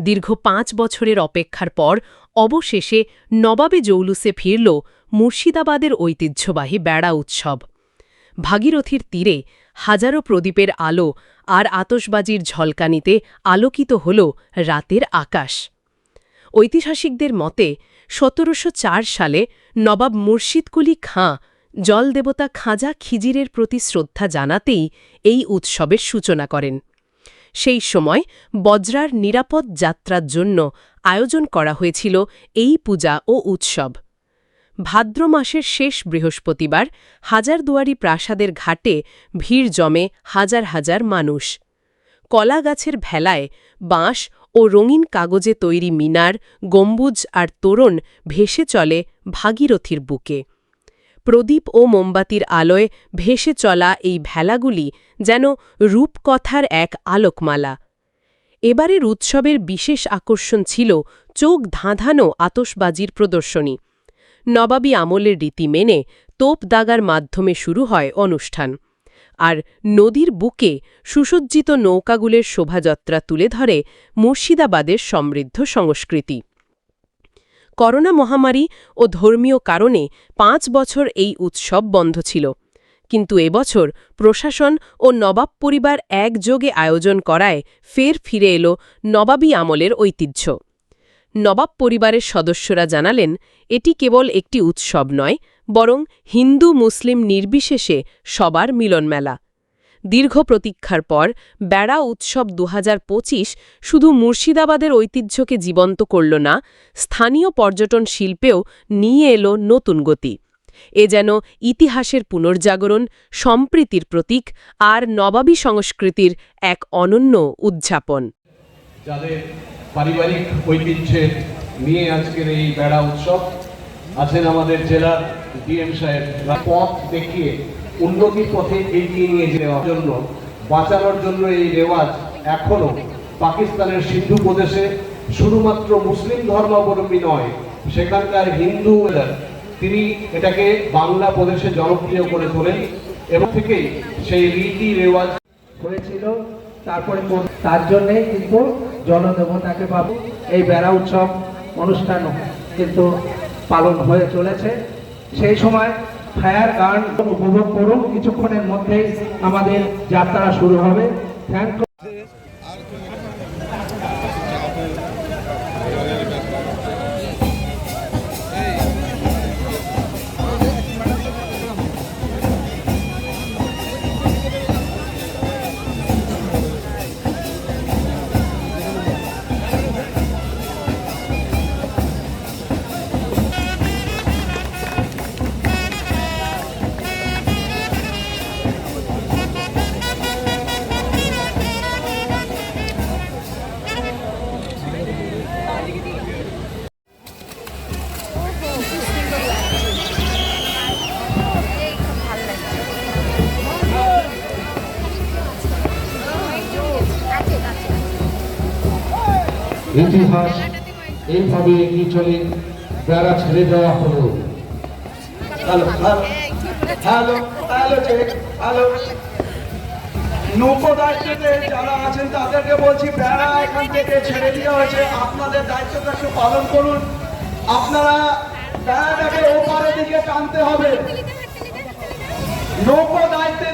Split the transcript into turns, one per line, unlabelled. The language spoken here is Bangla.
দীর্ঘ পাঁচ বছরের অপেক্ষার পর অবশেষে নবাবে জৌলুসে ফিরল মুর্শিদাবাদের ঐতিহ্যবাহী বেড়া উৎসব। ভাগীরথীর তীরে হাজারো প্রদীপের আলো আর আতসবাজির ঝলকানিতে আলোকিত হল রাতের আকাশ। ঐতিহাসিকদের মতে, সতেরোশো চার সালে নবাব মুর্শিদকুলি খাঁ জলদেবতা খাজা খিজিরের প্রতি শ্রদ্ধা জানাতেই এই উৎসবের সূচনা করেন। সেই সময় বজ্রার নিরাপদ যাত্রার জন্য আয়োজন করা হয়েছিল এই পূজা ও উৎসব। ভাদ্র মাসের শেষ বৃহস্পতিবার হাজারদুয়ারি প্রাসাদের ঘাটে ভিড় জমে হাজার হাজার মানুষ। কলা গাছের ভেলায় বাঁশ ও রঙিন কাগজে তৈরি মিনার, গম্বুজ আর তোরণ ভেসে চলে ভাগীরথীর বুকে। প্রদীপ ও মোমবাতির আলোয় ভেসে চলা এই ভেলাগুলি যেন রূপকথার এক আলোকমালা। এবারের উৎসবের বিশেষ আকর্ষণ ছিল চোখ ধাঁধানো আতসবাজির প্রদর্শনী। নবাবী আমলের রীতি মেনে তোপ দাগার মাধ্যমে শুরু হয় অনুষ্ঠান। আর নদীর বুকে সুসজ্জিত নৌকাগুলির শোভাযাত্রা তুলে ধরে মুর্শিদাবাদের সমৃদ্ধ সংস্কৃতি। করোনা মহামারী ও ধর্মীয় কারণে পাঁচ বছর এই উৎসব বন্ধ ছিল। কিন্তু এবছর প্রশাসন ও নবাব পরিবার একযোগে আয়োজন করায় ফের ফিরে এলো নবাবী আমলের ঐতিহ্য। নবাব পরিবারের সদস্যরা জানালেন, এটি কেবল একটি উৎসব নয়, বরং হিন্দু মুসলিম নির্বিশেষে সবার মিলনমেলা। দীর্ঘ প্রতীক্ষার পর বেড়া উৎসব দু হাজার পঁচিশ শুধু মুর্শিদাবাদের ঐতিহ্যকে জীবন্ত করল না, স্থানীয় পর্যটন শিল্পেও নিয়ে এলো নতুন গতি। এ যেন ইতিহাসের পুনর্জাগরণ, সম্প্রীতির প্রতীক আর নবাবী সংস্কৃতির এক অনন্য উদযাপন।
যাদের পারিবারিক ঐতিহ্যের নিয়ে আজকের এই বেড়া উৎসব, আছেন আমাদের জেলার ডিএম সাহেব। পথ দেখিয়ে উন্নতির পথে এগিয়ে নিয়ে যাওয়ার জন্য, বাঁচানোর জন্য এই রেওয়াজ এখনও পাকিস্তানের সিন্ধু প্রদেশে শুধুমাত্র মুসলিম ধর্মাবলম্বী নয়, সেখানকার হিন্দু তিনি এটাকে বাংলা প্রদেশে জনপ্রিয় করে তোলেন এবং থেকেই সেই রীতি রেওয়াজ
হয়েছিল। তারপরে তার জন্যে কিন্তু জনদেবতাকে পাবো। এই বেড়া উৎসব অনুষ্ঠান কিন্তু পালন হয়ে চলেছে। সেই সময় ফায়ার গান উপভোগ করুন। কিছুক্ষণের মধ্যেই আমাদের যাত্রা শুরু হবে। থ্যাংক ইতিহাস এইভাবে এগিয়ে চলে বেড়া ছেড়ে দেওয়া হলো। নৌকো যারা আছেন, তাদেরকে বলছি, বেড়া এখান থেকে ছেড়ে দেওয়া হয়েছে। আপনাদের পালন করুন। আপনারা টানতে হবে। নৌকো দায়িত্বে